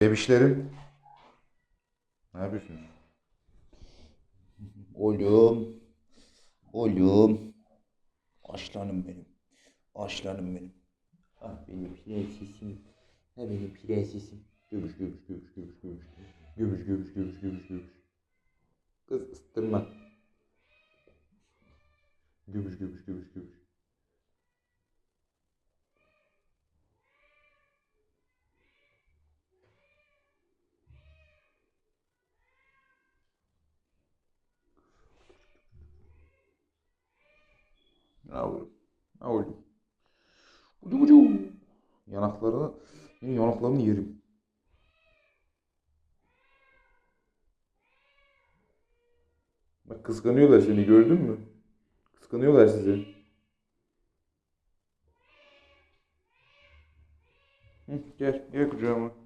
Bebişlerim. Ne yapıyorsunuz? Oğlum. Oğlum. Aslanım benim. Aslanım benim. Ah benim prensesim. Ha benim prensesim. Göbüş göbüş göbüş göbüş göbüş. Göbüş göbüş göbüş göbüş göbüş. Kız ıstırma. Göbüş göbüş göbüş göbüş. Yavrum. Yavrum. Ucu ucu. Yanaklarını, yanaklarını yerim. Bak kıskanıyorlar seni gördün mü? Kıskanıyorlar sizi. Hı, gel, gel kucağıma.